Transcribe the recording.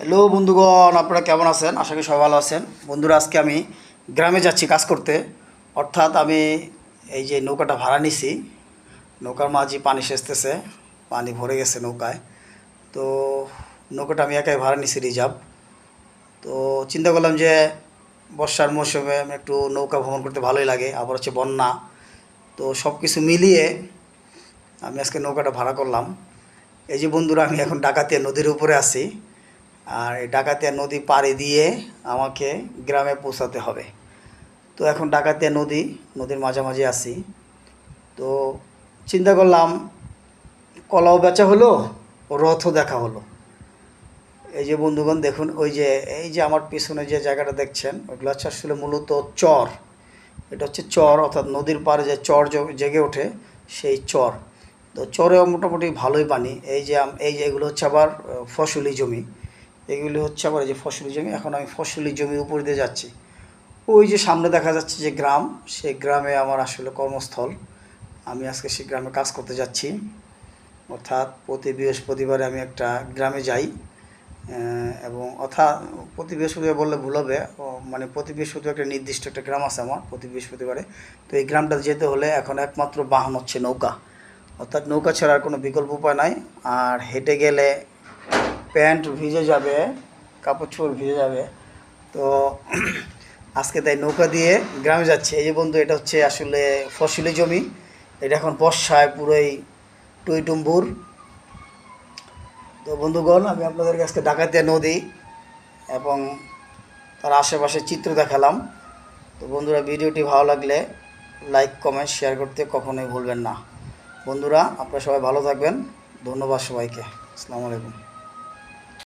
Hello বন্ধুগণ, আপনারা কেমন আছেন? আশা করি সবাই ভালো আছেন। বন্ধুরা, আজকে আমি গ্রামে যাচ্ছি কাজ করতে। অর্থাৎ আমি এই যে নৌকাটা ভাড়া নিছি, নৌকার মাঝি পানি সেচতেছে, পানি ভরে গেছে নৌকায়। তো নৌকাটা আমি একাই ভাড়া নিছি রিজার্ভ। তো চিন্তা করলাম যে বর্ষার মৌসুমে আমি একটু নৌকা ভ্রমণ করতে ভালোই লাগে, আবার হচ্ছে বন্যা। তো সব কিছু মিলিয়ে আমি আজকে নৌকাটা ভাড়া করলাম। এই যে বন্ধুরা, আমি এখন ডাকাতিয়া নদীর উপরে আছি। আর এই ডাকাতিয়া নদী পাড়ি দিয়ে আমাকে গ্রামে পৌঁছাতে হবে। তো এখন ডাকাতিয়া নদী, নদীর মাঝামাঝি আছি। তো চিন্তা করলাম, কলাও বেচা হলো, রথও দেখা হলো। এই যে বন্ধুগণ, দেখুন, ওই যে, এই যে আমার পিছনে যে জায়গাটা দেখছেন, ওইগুলো হচ্ছে আসলে মূলত চর। এটা হচ্ছে চর, অর্থাৎ নদীর পাড়ে যে চর জেগে ওঠে, সেই চর। তো চরেও মোটামুটি ভালোই পানি। এই যে এই যে এগুলো হচ্ছে আবার ফসলি জমি। এগুলি হচ্ছে আবার যে ফসলি জমি, এখন আমি ফসলি জমির উপর দিয়ে যাচ্ছি। ওই যে সামনে দেখা যাচ্ছে যে গ্রাম, সেই গ্রামে আমার আসলে কর্মস্থল। আমি আজকে সেই গ্রামে কাজ করতে যাচ্ছি। অর্থাৎ প্রতি বৃহস্পতিবারে আমি একটা গ্রামে যাই। এবং অর্থাৎ প্রতি বৃহস্পতিবার বললে ভুল হবে মানে প্রতি বৃহস্পতিবার একটা নির্দিষ্ট একটা গ্রাম আছে আমার প্রতি বৃহস্পতিবারে। তো এই গ্রামটা যেতে হলে এখন একমাত্র বাহন হচ্ছে নৌকা। অর্থাৎ নৌকা ছাড়া আর কোনো বিকল্প উপায় নাই। আর হেঁটে গেলে প্যান্ট ভিজে যাবে, কাপড় চোপড় ভিজে যাবে। তো আজকে তাই নৌকা দিয়ে গ্রামে যাচ্ছে। এই যে বন্ধু, এটা হচ্ছে আসলে ফসলি জমি। এটা এখন বর্ষায় পুরোই টুইটুম্বুর তো বন্ধুগণ, আমি আপনাদের কাছে ডাকাতিয়া নদী এবং তার আশেপাশে চিত্র দেখালাম। তো বন্ধুরা, ভিডিওটি ভালো লাগলে লাইক, কমেন্ট, শেয়ার করতে কখনোই ভুলবেন না। বন্ধুরা, আপনারা সবাই ভালো থাকবেন। ধন্যবাদ সবাইকে। আসসালামু আলাইকুম।